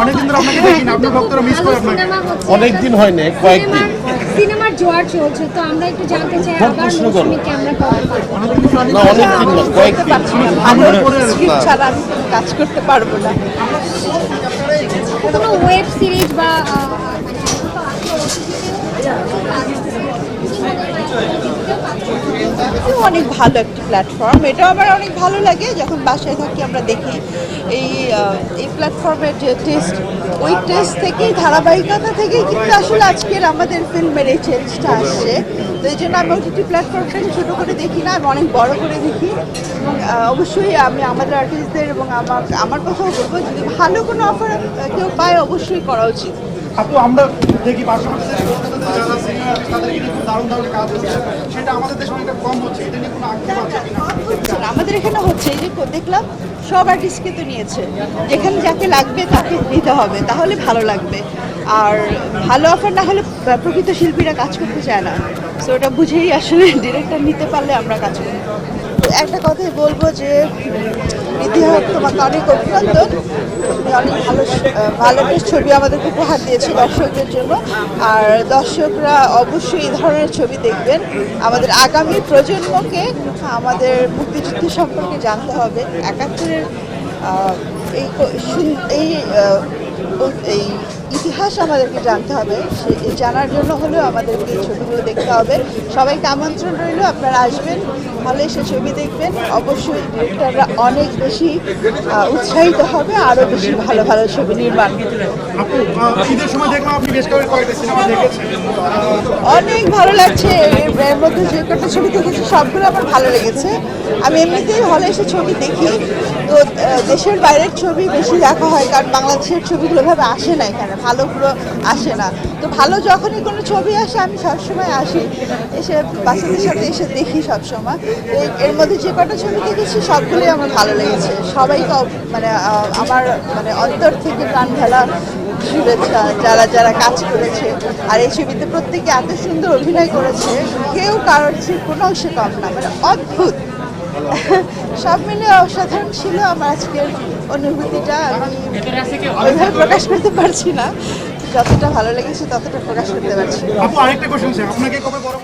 অনেকদিন ধরে আপনাকে দেখি না আপনার ভক্তরা মিস করে আপনাকে। অনেকদিন হয় না কয়েকদিন। সিনেমার জোয়ার চলছে তো আমরা একটু জানতে চাই আবার। ক্যামেরা কবে না কয়েকদিন। স্ক্রিপ্ট ছাড়া কাজ করতে পারব না। কোনো ওয়েব সিরিজ বা আহ, এটা অনেক ভালো একটা প্ল্যাটফর্ম এটাও আমার অনেক ভালো লাগে, যখন বাসায় থাকি আমরা দেখি এই এই প্ল্যাটফর্মের যে টেস্ট ওই টেস্ট থেকেই, ধারাবাহিকতা থেকেই কিন্তু আসলে আজকের আমাদের ফিল্মের এই চেঞ্জটা আসছে। তো এই জন্য আমি ওটিটি প্ল্যাটফর্মটাকে ছোটো করে দেখি না, আমি অনেক বড় করে দেখি। এবং অবশ্যই আমি আমাদের আর্টিস্টদের এবং আমার আমার কথাও বলব, যদি ভালো কোনো অফার কেউ পায় অবশ্যই করা উচিত। আপু, আমরা দেখি কলকাতাতে আমাদের এখানে হচ্ছে এই যে দেখলাম সব আর্টিস্টকে তো নিয়েছে। যেখানে যাকে লাগবে তাকে নিতে হবে, তাহলে ভালো লাগবে। আর ভালো অফার না হলে প্রকৃত শিল্পীরা কাজ করতে চায় না। সো ওটা বুঝেই আসলে ডিরেক্টর নিতে পারলে আমরা কাজ করি। একটা কথাই বলব যে, ইতিহাস তোমাকে অনেক অভিনন্দন। অনেক ভালো ভালো বেশ ছবি আমাদেরকে উপহার দিয়েছে দর্শকদের জন্য। আর দর্শকরা অবশ্যই এই ধরনের ছবি দেখবেন। আমাদের আগামী প্রজন্মকে আমাদের মুক্তিযুদ্ধ সম্পর্কে জানতে হবে। একাত্তরের এই এই এই ইতিহাস আমাদেরকে জানতে হবে। সে- জানার জন্য হলেও আমাদেরকে এই ছবিগুলো দেখতে হবে। সবাইকে আমন্ত্রণ রইল আপনারা আসবেন হলে এসে ছবি দেখবেন। অবশ্যই ডিরেক্টররা অনেক বেশি উৎসাহিত হবে আরও বেশি ভালো ভালো ছবি নির্মাণ অনেক ভালো লাগছে এর মধ্যে যে কটা ছবি দেখেছি সবগুলো আমার ভালো লেগেছে। আমি এমনিতেই হলে এসে ছবি দেখি। তো দেশের বাইরের ছবি বেশি দেখা হয়, কারণ বাংলাদেশের ছবিগুলো ভাবে আসে না এখানে, ভালোগুলো আসে না। তো ভালো যখনই কোনো ছবি আসে, আমি সবসময় আসি, এসে বাচ্চাদের সাথে এসে দেখি সবসময়। তো এর- মধ্যে যে কটা ছবি দেখেছি, সবগুলোই আমার ভালো লেগেছে। সবাইকে মানে আমার মানে অন্তর থেকে প্রাণ ফেলা শুভেচ্ছা, যারা যারা কাজ করেছে। আর এই ছবিতে প্রত্যেকে এত সুন্দর অভিনয় করেছে, কেউ কারোর কোনো অংশে কম না মানে অদ্ভুত। সব মিলে অসাধারণ ছিল আমার আজকের অনুভূতিটা। আমি ওইভাবে প্রকাশ করতে পারছি না। যতটা ভালো লেগেছে ততটা প্রকাশ করতে পারছি। আরেকটা কোশ্চেন আপনাকে কবে বড়